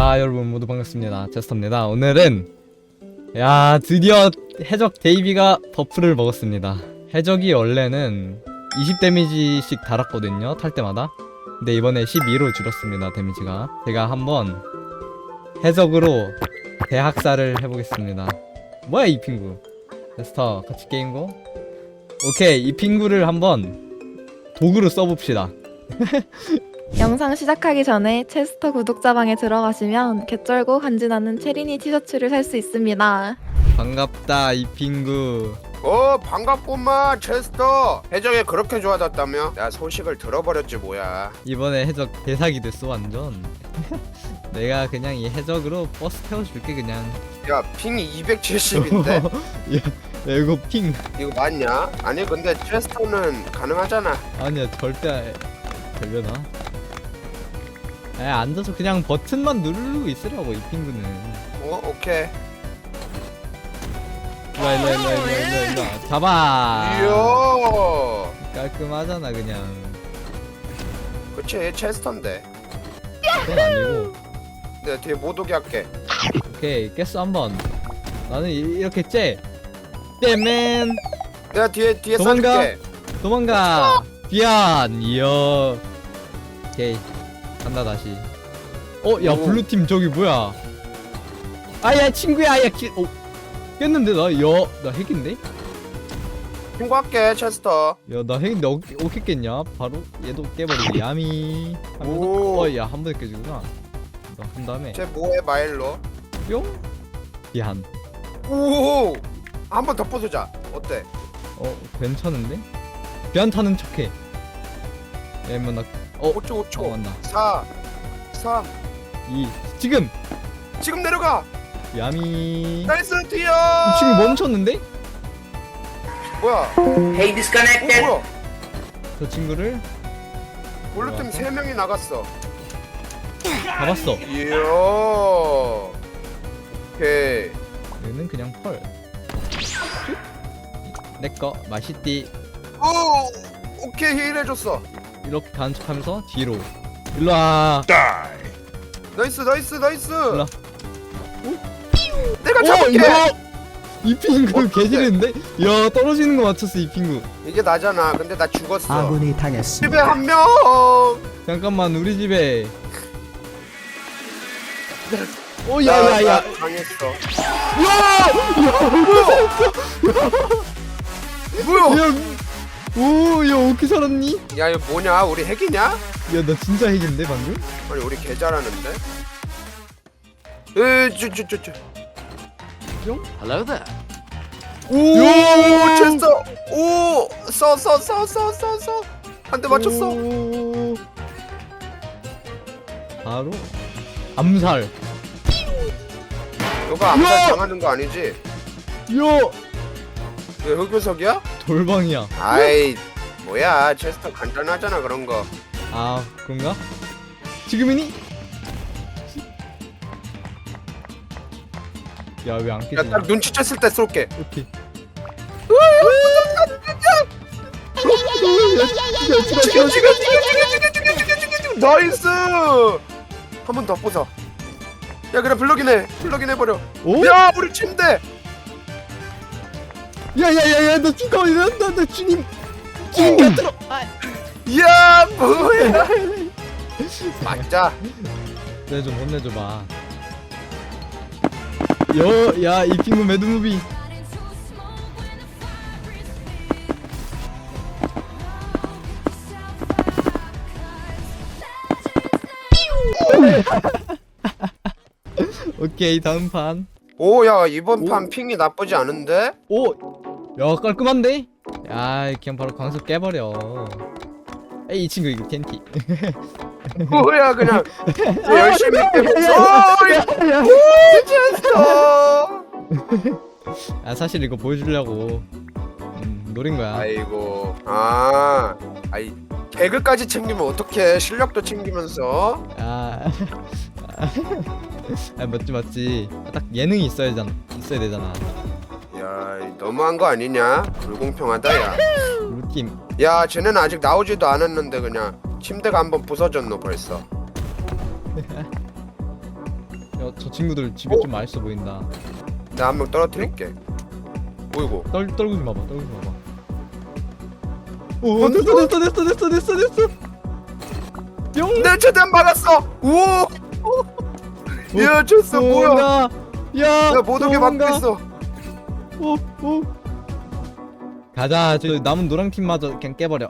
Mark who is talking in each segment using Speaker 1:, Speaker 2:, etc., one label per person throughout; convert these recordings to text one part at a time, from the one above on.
Speaker 1: 자 여러분 모두 반갑습니다. 제스터입니다. 오늘은 야 드디어 해적 데이비가 버프를 먹었습니다. 해적이 원래는 20 데미지씩 달았거든요 탈 때마다. 근데 이번에 12로 줄었습니다 데미지가. 제가 한번 해적으로 대학살을 해보겠습니다. 뭐야 이 핑구? 제스터 같이 게임고 오케이 이 핑구를 한번 도구로 써봅시다
Speaker 2: 영상 시작하기 전에 체스터 구독자방에 들어가시면 개쩔고 간지나는 체리니 티셔츠를 살 수 있습니다.
Speaker 1: 반갑다 이 핑구.
Speaker 3: 어 반갑구만 체스터. 해적에 그렇게 좋아졌다며? 야 소식을 들어버렸지 뭐야.
Speaker 1: 이번에 해적 대사기 됐어 완전. 내가 그냥 이 해적으로 버스 태워줄게 그냥.
Speaker 3: 야 핑이 270인데?
Speaker 1: 야 이거 핑.
Speaker 3: 이거 맞냐? 아니 근데 체스터는 가능하잖아.
Speaker 1: 아니야 절대 되려나 아 앉아서 그냥 버튼만 누르고 있으라고 이 핑구는.
Speaker 3: 어 오케이.
Speaker 1: 일로와 일로와 일로와 일로와 일로와 일로와. 잡아.
Speaker 3: 이야.
Speaker 1: 깔끔하잖아 그냥.
Speaker 3: 그치 체스터인데.
Speaker 1: 그건 아니고.
Speaker 3: 내가 뒤에 못 오게 할게.
Speaker 1: 오케이 깼어 한번. 나는 이- 이렇게 째 떼맨.
Speaker 3: 내가 뒤에 뒤에
Speaker 1: 도망가.
Speaker 3: 쏴줄게.
Speaker 1: 도망가. 비안 이야 오케이 간다 다시. 어야
Speaker 3: 오.
Speaker 1: 블루팀 저기 뭐야? 아야 친구야 야 기... 어 깼는데 나야나 핵인데?
Speaker 3: 신고할게 체스터.
Speaker 1: 야나 핵인데 어, 어떻게 깼냐? 바로 얘도 깨버리고 야미.
Speaker 3: 오.
Speaker 1: 어야 한 번에 깨지구나. 나한 다음에.
Speaker 3: 쟤 뭐해 마일로?
Speaker 1: 뿅. 비안
Speaker 3: 오한 번 더 부수자. 어때?
Speaker 1: 어 괜찮은데? 비안 타는 척해 야뭐 나 어,
Speaker 3: 5초
Speaker 1: 어
Speaker 3: 5초
Speaker 1: 맞나.
Speaker 3: 4
Speaker 1: 3이 지금!
Speaker 3: 지금 내려가!
Speaker 1: 야미.
Speaker 3: 나이스 뛰어!
Speaker 1: 이 친구 멈췄는데?
Speaker 3: 뭐야?
Speaker 4: Hey,
Speaker 3: 어
Speaker 4: disconnected.
Speaker 3: 뭐야?
Speaker 1: 저 친구를
Speaker 3: 블루팀 3명이 나갔어.
Speaker 1: 잡았어.
Speaker 3: 이야. 오케이.
Speaker 1: 얘는 그냥 펄. 내꺼 맛있디.
Speaker 3: 오 오케이 힐 해줬어
Speaker 1: 이렇게 가는 척하면서 뒤로. 일로 와.
Speaker 3: 나이스 나이스 나이스
Speaker 1: 일로 와.
Speaker 3: 내가
Speaker 1: 오
Speaker 3: 잡을게
Speaker 1: 이거 이 핑구
Speaker 3: 어,
Speaker 1: 개지르는데? 야 떨어지는 거 맞췄어 이 핑구.
Speaker 3: 이게 나잖아 근데 나 죽었어
Speaker 5: 아군이 당했습니다.
Speaker 3: 집에 한명
Speaker 1: 잠깐만 우리 집에.
Speaker 3: 오나
Speaker 1: 야야야.
Speaker 3: 당했어
Speaker 1: 야.
Speaker 3: 뭐야
Speaker 1: 야. 오야 어떻게 살았니?
Speaker 3: 야 이거 뭐냐 우리 핵이냐?
Speaker 1: 야 나 진짜 핵인데 방금?
Speaker 3: 아니 우리 개 잘하는데 에쭈쭈쭈쭈 오오 쳤어 오써써써써써써 한 대 맞췄어
Speaker 1: 오. 바로 암살.
Speaker 3: 너가 암살
Speaker 1: 야!
Speaker 3: 당하는 거 아니지? 요왜 흑요석이야?
Speaker 1: 돌방이야.
Speaker 3: 아이 뭐야 체스터 간단하잖아 그런 거
Speaker 1: 아 그런가? 지금이니? 야 왜안 깨지냐?
Speaker 3: 야딱 눈치챘을 때 쏠게
Speaker 1: 오케이.
Speaker 3: 나이스 한 번더 부숴 야 그래 블럭인 해버려
Speaker 1: 오?
Speaker 3: 야 우리 침대
Speaker 1: 야야야야 너 죽어 나나 주님 주님 곁으로.
Speaker 3: 야 뭐야 맞자
Speaker 1: 내 좀 혼내줘봐. 여야 이 핑구 매드무비. 오케이 다음 판.
Speaker 3: 오야 이번
Speaker 1: 오.
Speaker 3: 판 핑이 나쁘지 않은데
Speaker 1: 오! 야 깔끔한데? 야 그냥 바로 광수 깨버려 에이 이 친구 이거 캔티
Speaker 3: 뭐야 그냥 열심히 깨봤어
Speaker 1: 오아 사실 이거 보여주려고 음, 노린 거야
Speaker 3: 아이고 아 아이 개그까지 챙기면 어떡해 실력도 챙기면서
Speaker 1: 아, 아 맞지 맞지 딱 예능이 있어야 잖 있어야 되잖아
Speaker 3: 야 너무한 거 아니냐 불공평하다 야야
Speaker 1: 우리 팀
Speaker 3: 쟤네는 아직 나오지도 않았는데 그냥 침대가 한번 부서졌노 벌써
Speaker 1: 야, 저 친구들 집에
Speaker 3: 어?
Speaker 1: 좀 맛있어 보인다.
Speaker 3: 나 한 명 떨어뜨릴게 어이구
Speaker 1: 떨 떨고 좀 봐봐. 떨고 좀 봐봐. 오 됐어 됐어 됐어 됐어 됐어 됐어. 뿅.
Speaker 3: 내 최대한 막았어 우와 야 쳤어 뭐야.
Speaker 1: 야.
Speaker 3: 오게 막고
Speaker 1: 도망가.
Speaker 3: 있어
Speaker 1: 오 오. 가자. 저 남은 노랑 팀마저 그냥 깨버려.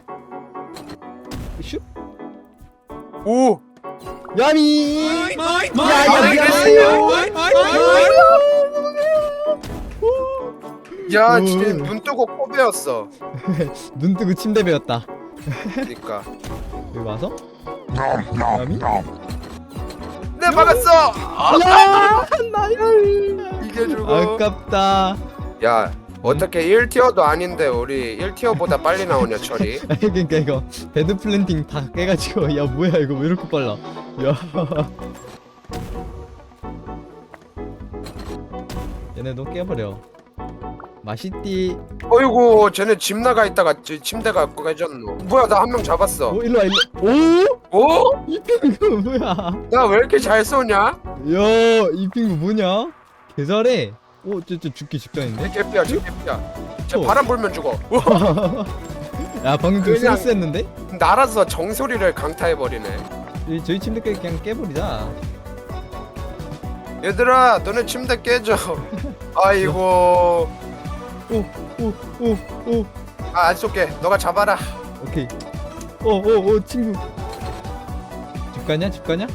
Speaker 1: 슉.
Speaker 3: 오
Speaker 1: 야미.
Speaker 3: 야,
Speaker 1: 오.
Speaker 3: 진짜 눈 뜨고 코 베었어.
Speaker 1: 눈 뜨고 침대 배웠다.
Speaker 3: 그러니까.
Speaker 1: 여기 와서. 야미.
Speaker 3: 내 막았어.
Speaker 1: 야. 나이스.
Speaker 3: 이게 주고.
Speaker 1: 아깝다.
Speaker 3: 야, 어떻게 1티어도 아닌데 우리 1티어보다 빨리 나오냐, 철이?
Speaker 1: 그러니까 이거 베드 플랜팅 다 깨가지고 야 뭐야 이거 왜 이렇게 빨라 야 얘네도 깨버려 맛있디
Speaker 3: 어이구, 쟤네 집 나가 있다가 지- 침대가 깨졌노. 뭐야, 나 한 명 잡았어.
Speaker 1: 오 일로와 일로 오?
Speaker 3: 오?
Speaker 1: 이 핑구 뭐야
Speaker 3: 나 왜 이렇게 잘 쏘냐?
Speaker 1: 야이 핑구 뭐냐 개 잘해 오저저 죽기 직전인데
Speaker 3: 개피야, 쟤 개피야. 쟤
Speaker 1: 어.
Speaker 3: 바람 불면 죽어. 우와,
Speaker 1: 야 방금 그
Speaker 3: 그냥-
Speaker 1: 스트레스 했는데
Speaker 3: 날아서 정소리를 강타해버리네.
Speaker 1: 이- 저희 침대 깨 그냥 깨버리자
Speaker 3: 얘들아, 너네 침대 깨져. 아이고.
Speaker 1: 오 오 오 오
Speaker 3: 아, 안 쏠게. 너가 잡아라.
Speaker 1: 오케이 오 오 오 친구 집 가냐 집 가냐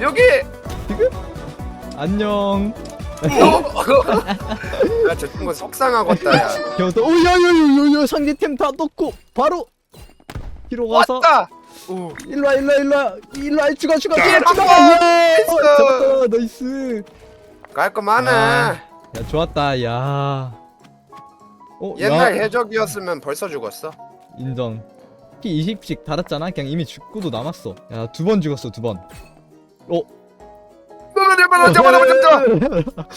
Speaker 3: 여기!
Speaker 1: 안녕
Speaker 3: 야, 저 친구 속상하겠다, 야.
Speaker 1: 겨우서 오야야야야야 상대템 다 넣고 바로 뒤로 가서
Speaker 3: 왔다! 오.
Speaker 1: 일로와 일로와 일로와 일로와 죽어 죽어
Speaker 3: 야,
Speaker 1: 죽어 죽어! 예! 어, 잡았다 나이스
Speaker 3: 깔끔하네.
Speaker 1: 아, 야 좋았다 야 어,
Speaker 3: 옛날
Speaker 1: 야,
Speaker 3: 해적이었으면 벌써 죽었어.
Speaker 1: 인정 피 20씩 달았잖아 그냥 이미 죽고도 남았어 야 두 번 죽었어 두번
Speaker 3: 잡아, 잡아, 잡아, 잡아.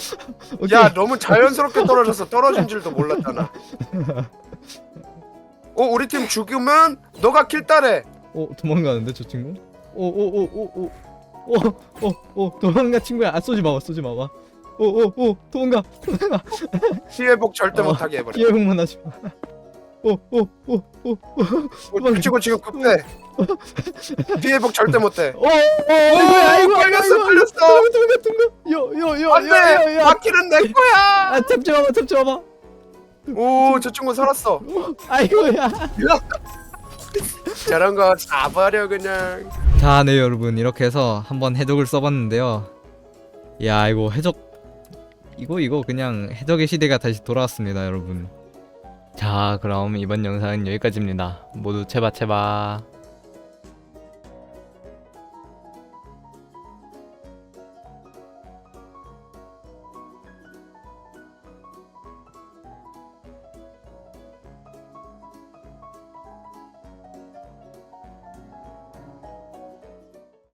Speaker 1: 오케이
Speaker 3: 야, 너무 자연스럽게 떨어져서 떨어진 줄도 몰랐잖아. 어, 우리 팀 죽으면 너가 킬 따래.
Speaker 1: 어 도망가는데 저 친구 오오오오오오오오 도망가 친구야 아 쏘지 마봐 쏘지 마봐 오오오 도망가 도망가
Speaker 3: 피해복 절대
Speaker 1: 어,
Speaker 3: 못하게 해버려.
Speaker 1: 피해복만 하지 마. 오, 오, 오, 오, 오,
Speaker 3: 어, 그 친구 지금 급해. 피해복 절대 못해.
Speaker 1: 오, 오, 아이고,
Speaker 3: 걸렸어, 걸렸어.
Speaker 1: 도망가, 도망가, 요, 요, 요,
Speaker 3: 안돼,
Speaker 1: 요, 요, 요.
Speaker 3: 바퀴는 내 거야.
Speaker 1: 아, 잡지 마봐, 잡지 마봐.
Speaker 3: 오, 저 친구 살았어.
Speaker 1: 아이고야.
Speaker 3: 저런 거 잡아려 그냥.
Speaker 1: 자, 네 여러분 이렇게 해서 한번 해적을 써봤는데요. 야, 이거 해적 이거 이거 그냥 해적의 시대가 다시 돌아왔습니다, 여러분. 자, 그럼 이번 영상은 여기까지입니다. 모두 체바 체바.